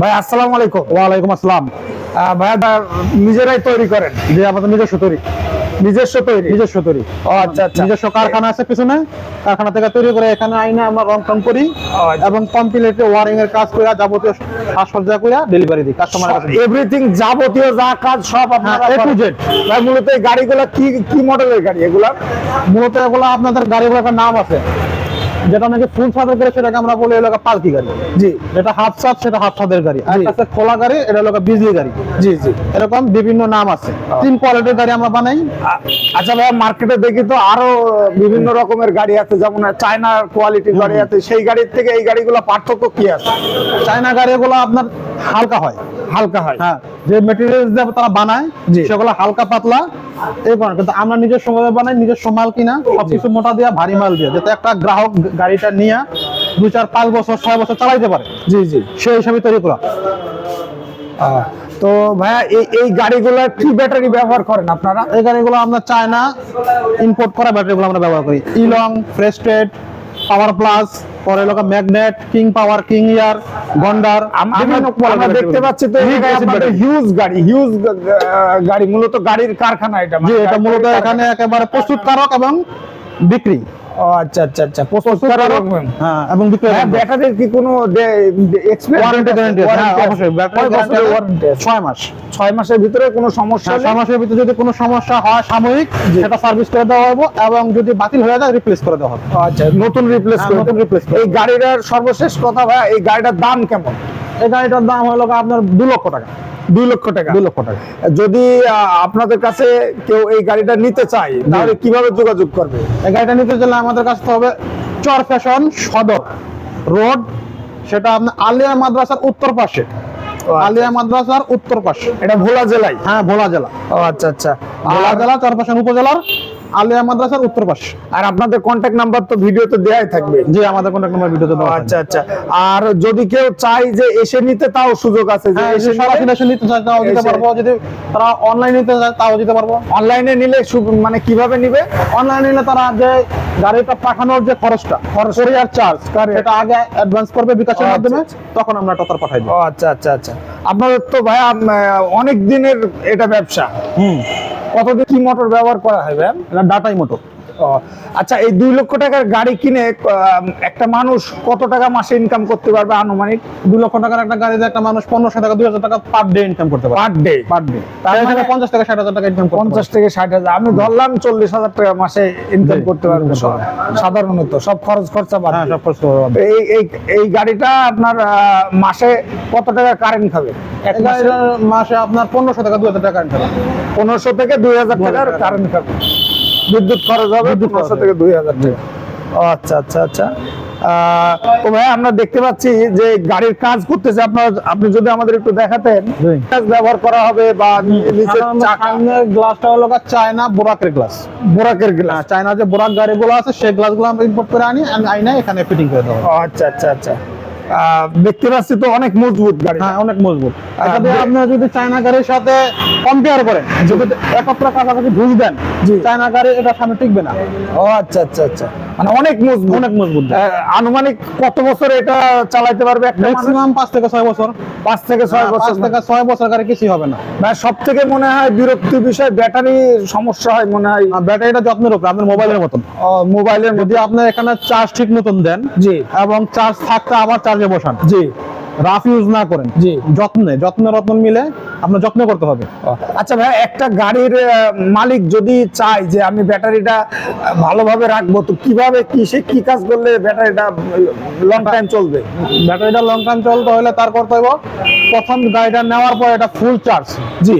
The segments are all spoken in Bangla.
ভাই আসসালামু আলাইকুম। ওয়ালাইকুম আসসালাম। ভাইয়া নিজেরাই তৈরি করেন? যে আমাদের নিজস্ব তৈরি। নিজস্ব তৈরি? নিজস্ব তৈরি। ও আচ্ছা আচ্ছা। নিজস্ব কারখানা আছে পিছনে। কারখানা থেকে তৈরি করে এখানে আইনে আমরা রং টং করি আচ্ছা। এবং কমপ্লিট ওয়ারিং এর কাজ করে যাবতীয় সাজসজ্জা করে ডেলিভারি দিই কাস্টমারের কাছে। এভরিথিং যাবতীয় যা কাজ সব আপনারা হ্যাঁ, A to করেন। Z। ভাই মূলত এই গাড়িগুলো কি কি মডেলের গাড়ি এগুলা? মূলত এগুলো আপনাদের গাড়িগুলো একটা নাম আছে। যেটা নাকি ফুল ছাদের করে সেটাকে আমরা বলি এলাকা পালকি গাড়ি। জি। যেটা হাফ ছাদ সেটা হাফ ছাদের গাড়ি। আর একটা খোলা গাড়ি এটা হলো বিজলি গাড়ি। জি জি। এরকম বিভিন্ন নাম আছে। তিন কোয়ালিটির গাড়ি আমরা বানাই। আচ্ছা ভাইয়া মার্কেটে দেখি তো আরও বিভিন্ন রকমের গাড়ি আছে যেমন চায়নার কোয়ালিটির গাড়ি আছে সেই গাড়ির থেকে এই গাড়িগুলো পার্থক্য কি আছে? চায়না গাড়িগুলো আপনার হালকা হয়। হালকা হয়। হ্যাঁ যে মেটেরিয়ালস দিয়ে তারা বানায়। সেগুলো হালকা পাতলা এই কারণে কিন্তু আমরা নিজের সময় বানাই নিজস্ব মাল কিনা সবকিছু মোটা দিয়া ভারী মাল দিয়ে যাতে একটা গ্রাহক গাড়িটা নিয়ে দু চার পাঁচ বছর ছয় বছর চালাইতে পারে। জি জি। সেই হিসাবে তৈরি করা। তো ভাইয়া এই এই গাড়িগুলো কি ব্যাটারি ব্যবহার করেন আপনারা? এই গাড়িগুলো আমরা চায়না ইম্পোর্ট করা ব্যাটারিগুলো আমরা ব্যবহার করি। ইলং ফ্রেস্টেড পাওয়ার প্লাস পরে লোক ম্যাগনেট কিং পাওয়ার কিং ইয়ার গন্ডার আম- আমরা দেখতে পাচ্ছি তো হিউজ গাড়ি হিউজ গাড়ি মূলত গাড়ির কারখানা এটা জি মানে এটা মূলত এখানে একেবারে প্রস্তুত কারক এবং বিক্রি। আচ্ছা আচ্ছা আচ্ছা। হ্যাঁ এবং হ্যাঁ ব্যাটারির কি কোনো ওয়ারেন্টি গ্যারান্টি হ্যাঁ অবশ্যই ওয়ারেন্টি ছয় মাস। ছয় মাসের ভিতরে কোনো সমস্যা হ্যাঁ, নেই? মাসের ভিতরে যদি কোনো সমস্যা হয় সাময়িক। সেটা সার্ভিস করে দেওয়া হবে এবং যদি বাতিল হয়ে যায় রিপ্লেস করে দেওয়া হবে। আচ্ছা নতুন রিপ্লেস হ্যাঁ, নতুন replace করে। এই গাড়িটার সর্বশেষ কথা ভাই এই গাড়িটার দাম কেমন? এই গাড়িটার দাম হলো আপনার দু লক্ষ টাকা। দুই লক্ষ টাকা। দুই লক্ষ টাকা। যদি আপনাদের কাছে কেউ এই গাড়িটা নিতে চায় তাহলে কীভাবে যোগাযোগ করবে? এই গাড়িটা নিতে চাইলে আমাদের কাছে হবে চর ফ্যাশন সদর রোড সেটা আপনার আলিয়া মাদ্রাসার উত্তর পাশে। আলিয়া মাদ্রাসার উত্তর পাশে। এটা ভোলা জেলায়? হ্যাঁ ভোলা জেলা। ও আচ্ছা আচ্ছা। ভোলা জেলা চরপাশন উপজেলার আলিয়া মাদ্রাসার উত্তর পাশে। আর আপনাদের কন্ট্যাক্ট নাম্বার তো ভিডিওতে দেয়াই থাকবে। জি আমাদের কন্ট্যাক্ট নাম্বার ভিডিওতে দেওয়া আচ্ছা আচ্ছা। আর যদি কেউ চায় যে এসে নিতে তাও সুযোগ আছে যে হ্যাঁ এসে সরাসরি এসে নিতে চায় তাও দিতে পারব। যদি তারা অনলাইন নিতে চায় তাও দিতে পারব। অনলাইনে নিলে মানে কীভাবে নিবে? অনলাইনে নিলে তারা যে গাড়িটা পাঠানোর যে খরচটা কোরিয়ার চার্জ সেটা আগে অ্যাডভান্স করবে বিকাশের আচ্ছা, মাধ্যমে আচ্ছা। তখন আমরা টতার পাঠাই ও আচ্ছা আচ্ছা আচ্ছা। আপনাদের তো আহ, অনেক দিনের এটা ব্যবসা। হুম। কতদিন কি মোটর ব্যবহার করা হয় ম্যাম এটা ডাটাই মোটো ও, আচ্ছা এই দুই লক্ষ টাকার গাড়ি কিনে একটা মানুষ কত টাকা মাসে ইনকাম করতে পারবে আনুমানিক? দু লক্ষ টাকার একটা গাড়িতে একটা মানুষ পনেরোশো টাকা দুই হাজার টাকা পার ডে ইনকাম করতে পারে পার ডে পার ডে মানে- পঞ্চাশ টাকা ষাট হাজার টাকা ইনকাম পঞ্চাশ থেকে ষাট হাজার। আমি ধরলাম চল্লিশ হাজার টাকা মাসে ইনকাম করতে পারবে। সাধারণত সব খরচ খরচা বাদ হ্যাঁ সব খরচ। এই এই এই গাড়িটা আপনার মাসে কত টাকা কারেন্ট খাবে? এক মাসে? আপনার পনেরোশো টাকা দুই হাজার টাকা ইনকাম পনেরোশো থেকে দুই হাজার টাকার কারেন্ট খাবে। বিদ্যুৎ খরচ হবে পনেরোশো থেকে দুই হাজার টাকা। আচ্ছা আচ্ছা আচ্ছা। তো ভাই আমরা দেখতে পাচ্ছি যে গাড়ির কাজ করতেছে। আপনার আপনি যদি আমাদের একটু দেখাতেন কাজ ব্যবহার করা হবে বা চাকা সামনের গ্লাসটা হলো চায়না বোরাকের গ্লাস। বোরাকের গ্লাস। চায়না যে বোরাক গাড়িগুলো আছে সেই গ্লাসগুলো আমরা ইম্পোর্ট করে আনি আমি আইনা এখানে ফিটিং করে হয়। ও, আচ্ছা আচ্ছা আচ্ছা। দেখতে পাচ্ছি তো অনেক মজবুত গাড়ি। হ্যাঁ অনেক মজবুত। আপনারা আপনি যদি চায়না গাড়ির সাথে কম্পেয়ার করেন যদি একত্র কাছাকাছি ঘুষ দেন। চায়না গাড়ি এটা সামনে টিকবে না। ও আচ্ছা আচ্ছা আচ্ছা। মানে অনেক মজবুত। অনেক মজবুত। আনুমানিক কত বছর এটা চালাতে পারবে একটা ম্যাক্সিমাম পাঁচ থেকে ছয় বছর। পাঁচ থেকে ছয় বছর থেকে ছয় বছর কিছুই হবে না। সব থেকে মনে হয় বিরক্তি বিষয় ব্যাটারি সমস্যা হয় মনে হয়। ব্যাটারিটা যত্নের উপর আপনার মোবাইলের মতন। মোবাইলের মধ্যে যদি আপনার এখানে চার্জ ঠিক মতন দেন জি। এবং চার্জ থাকতে আবার চার্জে বসান। জি। রাফ ইউজ না করেন। জি। যত্নে যত্ন রত্ন মিলে আপনার যত্ন করতে হবে। আচ্ছা ভাই একটা গাড়ির মালিক যদি চায় যে আমি ব্যাটারিটা ভালোভাবে রাখব তো কীভাবে কি সে কি কাজ করলে ব্যাটারিটা লং টাইম চলবে? ব্যাটারিটা লং টাইম চলতে হলে তার করতে হবে প্রথম গাড়িটা নেওয়ার পর এটা ফুল চার্জ জি।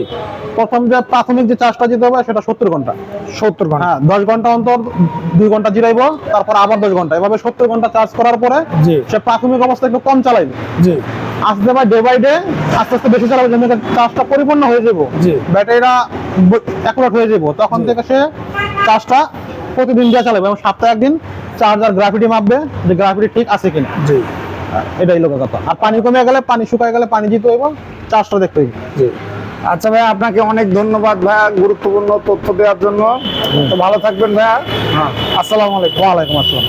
প্রথম যে প্রাথমিক যে চার্জটা দিতে হবে সেটা সত্তর ঘণ্টা। সত্তর ঘণ্টা। হ্যাঁ দশ ঘণ্টা অন্তর দুই ঘণ্টা জিরাইবো তারপর আবার দশ ঘণ্টা। এভাবে সত্তর ঘণ্টা চার্জ করার পরে জি। সে প্রাথমিক অবস্থা একটু কম চালাইবে। জি। আস্তে বাই ডে বাই ডে আস্তে আস্তে বেশি চালাবে যেন চার্জটা পরিপূর্ণ হয়ে যাব। ব্যাটারিটা অ্যাকুরেট হয়ে যাব। তখন থেকে সে চার্জটা প্রতিদিন দিয়ে চালাবে এবং সপ্তাহে একদিন চার্জ আর গ্রাফিটি মাপবে যে গ্রাফিটি ঠিক আছে কিনা। জি। এটাই লোকের কথা। আর পানি কমে গেলে পানি শুকায় গেলে পানি দিতে হইব চার্জটা দেখতে হইব জি। আচ্ছা ভাই আপনাকে অনেক ধন্যবাদ ভাইয়া গুরুত্বপূর্ণ তথ্য দেওয়ার জন্য। তো ভালো থাকবেন ভাইয়া হ্যাঁ। আসসালামু আলাইকুম। ওয়ালাইকুম আসসালাম।